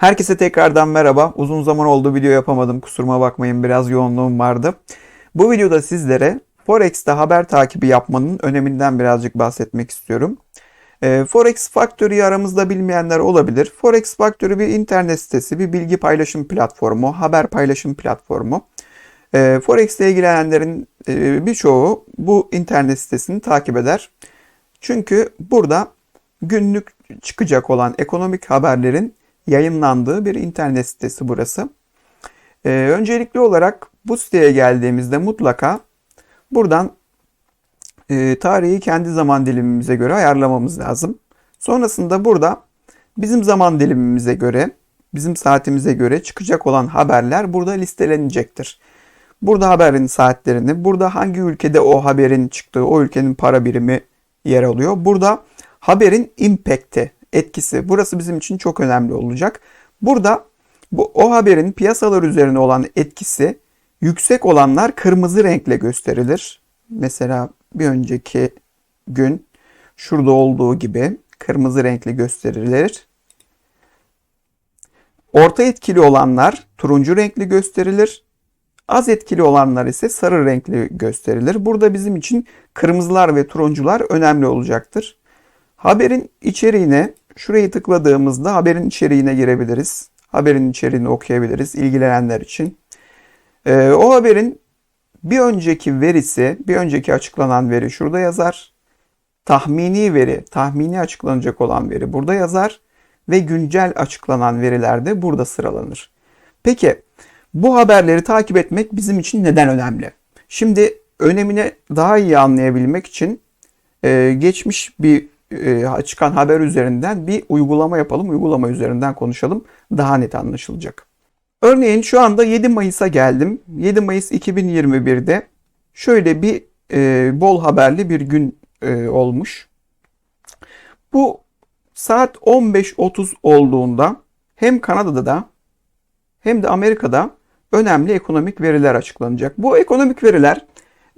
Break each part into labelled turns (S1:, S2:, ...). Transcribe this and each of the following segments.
S1: Herkese tekrardan merhaba. Uzun zaman oldu video yapamadım. Kusuruma bakmayın biraz yoğunluğum vardı. Bu videoda sizlere Forex'te haber takibi yapmanın öneminden birazcık bahsetmek istiyorum. Ee, Forex Factory'yi aramızda bilmeyenler olabilir. Forex Factory bir internet sitesi, bir bilgi paylaşım platformu, haber paylaşım platformu. Ee, Forex ile ilgilenenlerin e, birçoğu bu internet sitesini takip eder. Çünkü burada günlük çıkacak olan ekonomik haberlerin yayınlandığı bir internet sitesi burası. Ee, öncelikli olarak bu siteye geldiğimizde mutlaka buradan e, tarihi kendi zaman dilimimize göre ayarlamamız lazım. Sonrasında burada bizim zaman dilimimize göre, bizim saatimize göre çıkacak olan haberler burada listelenecektir. Burada haberin saatlerini, burada hangi ülkede o haberin çıktığı, o ülkenin para birimi yer alıyor. Burada haberin impact'i, etkisi. Burası bizim için çok önemli olacak. Burada bu o haberin piyasalar üzerine olan etkisi yüksek olanlar kırmızı renkle gösterilir. Mesela bir önceki gün şurada olduğu gibi kırmızı renkli gösterilir. Orta etkili olanlar turuncu renkli gösterilir. Az etkili olanlar ise sarı renkli gösterilir. Burada bizim için kırmızılar ve turuncular önemli olacaktır. Haberin içeriğine şurayı tıkladığımızda haberin içeriğine girebiliriz. Haberin içeriğini okuyabiliriz ilgilenenler için. Ee, o haberin bir önceki verisi, bir önceki açıklanan veri şurada yazar. Tahmini veri, tahmini açıklanacak olan veri burada yazar ve güncel açıklanan veriler de burada sıralanır. Peki bu haberleri takip etmek bizim için neden önemli? Şimdi önemini daha iyi anlayabilmek için e, geçmiş bir çıkan haber üzerinden bir uygulama yapalım. Uygulama üzerinden konuşalım. Daha net anlaşılacak. Örneğin şu anda 7 Mayıs'a geldim. 7 Mayıs 2021'de şöyle bir e, bol haberli bir gün e, olmuş. Bu saat 15.30 olduğunda hem Kanada'da hem de Amerika'da önemli ekonomik veriler açıklanacak. Bu ekonomik veriler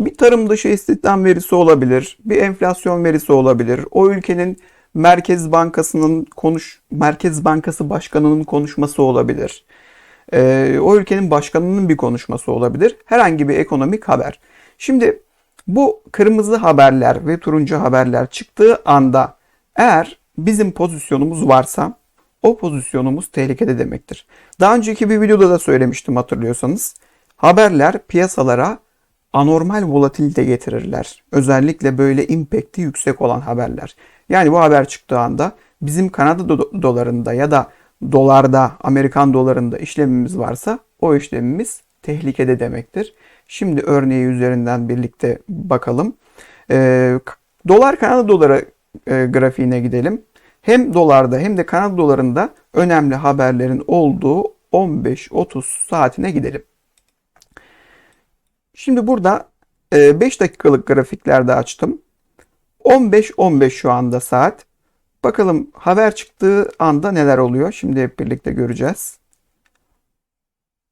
S1: bir tarım dışı istihdam verisi olabilir, bir enflasyon verisi olabilir. O ülkenin Merkez Bankası'nın konuş Merkez Bankası Başkanı'nın konuşması olabilir. Ee, o ülkenin başkanının bir konuşması olabilir. Herhangi bir ekonomik haber. Şimdi bu kırmızı haberler ve turuncu haberler çıktığı anda eğer bizim pozisyonumuz varsa o pozisyonumuz tehlikede demektir. Daha önceki bir videoda da söylemiştim hatırlıyorsanız. Haberler piyasalara anormal volatilite getirirler. Özellikle böyle impact'i yüksek olan haberler. Yani bu haber çıktığı anda bizim Kanada do- dolarında ya da dolarda, Amerikan dolarında işlemimiz varsa o işlemimiz tehlikede demektir. Şimdi örneği üzerinden birlikte bakalım. Ee, dolar Kanada doları e, grafiğine gidelim. Hem dolarda hem de Kanada dolarında önemli haberlerin olduğu 15-30 saatine gidelim. Şimdi burada 5 dakikalık grafiklerde açtım. 15-15 şu anda saat. Bakalım haber çıktığı anda neler oluyor? Şimdi hep birlikte göreceğiz.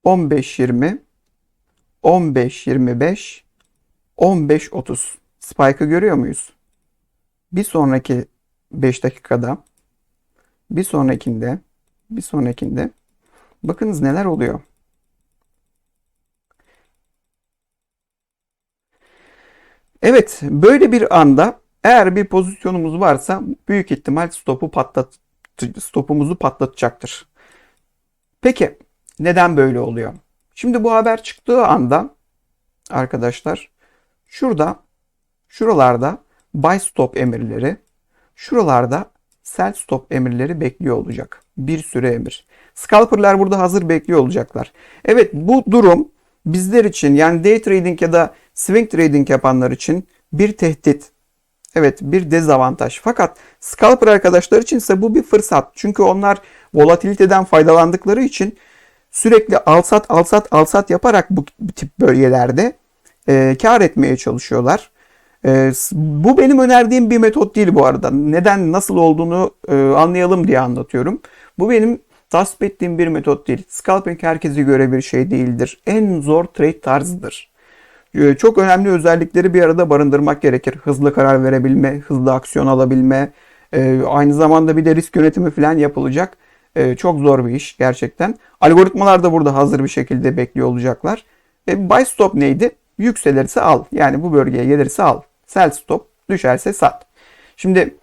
S1: 15-20 15-25 15-30 Spike'ı görüyor muyuz? Bir sonraki 5 dakikada bir sonrakinde bir sonrakinde bakınız neler oluyor. Evet, böyle bir anda eğer bir pozisyonumuz varsa büyük ihtimal stopu patlat stopumuzu patlatacaktır. Peki neden böyle oluyor? Şimdi bu haber çıktığı anda arkadaşlar şurada şuralarda buy stop emirleri, şuralarda sell stop emirleri bekliyor olacak. Bir süre emir. Scalper'lar burada hazır bekliyor olacaklar. Evet bu durum bizler için yani day trading ya da swing trading yapanlar için bir tehdit. Evet bir dezavantaj. Fakat scalper arkadaşlar için ise bu bir fırsat. Çünkü onlar volatiliteden faydalandıkları için sürekli alsat alsat alsat yaparak bu tip bölgelerde e, kar etmeye çalışıyorlar. E, bu benim önerdiğim bir metot değil bu arada. Neden nasıl olduğunu e, anlayalım diye anlatıyorum. Bu benim tasvip ettiğim bir metot değil. Scalping herkese göre bir şey değildir. En zor trade tarzıdır. Ee, çok önemli özellikleri bir arada barındırmak gerekir. Hızlı karar verebilme, hızlı aksiyon alabilme, e, aynı zamanda bir de risk yönetimi falan yapılacak. E, çok zor bir iş gerçekten. Algoritmalar da burada hazır bir şekilde bekliyor olacaklar. E, buy stop neydi? Yükselirse al. Yani bu bölgeye gelirse al. Sell stop düşerse sat. Şimdi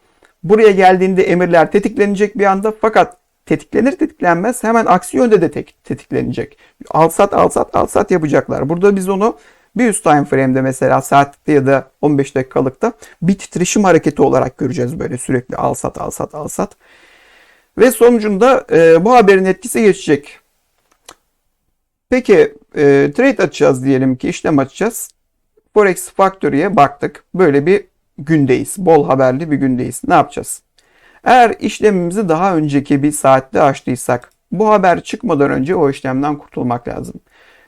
S1: buraya geldiğinde emirler tetiklenecek bir anda fakat tetiklenir tetiklenmez hemen aksi yönde de tetiklenecek. Al sat al sat al sat yapacaklar. Burada biz onu bir üst time frame'de mesela saatlikte ya da 15 dakikalıkta bir titreşim hareketi olarak göreceğiz böyle sürekli al sat al sat al sat. Ve sonucunda e, bu haberin etkisi geçecek. Peki e, trade açacağız diyelim ki işlem açacağız. Forex Factory'ye baktık. Böyle bir gündeyiz. Bol haberli bir gündeyiz. Ne yapacağız? Eğer işlemimizi daha önceki bir saatte açtıysak bu haber çıkmadan önce o işlemden kurtulmak lazım.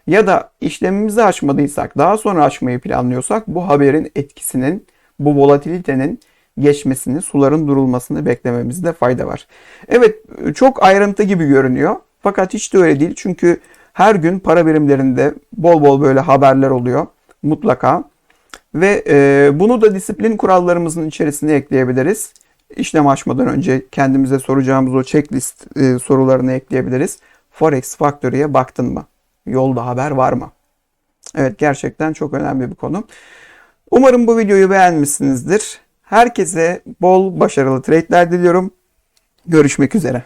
S1: Ya da işlemimizi açmadıysak daha sonra açmayı planlıyorsak bu haberin etkisinin bu volatilitenin geçmesini, suların durulmasını beklememizde fayda var. Evet çok ayrıntı gibi görünüyor. Fakat hiç de öyle değil. Çünkü her gün para birimlerinde bol bol böyle haberler oluyor. Mutlaka. Ve e, bunu da disiplin kurallarımızın içerisine ekleyebiliriz. İşlem açmadan önce kendimize soracağımız o checklist e, sorularını ekleyebiliriz. Forex Factory'ye baktın mı? Yolda haber var mı? Evet gerçekten çok önemli bir konu. Umarım bu videoyu beğenmişsinizdir. Herkese bol başarılı trade'ler diliyorum. Görüşmek üzere.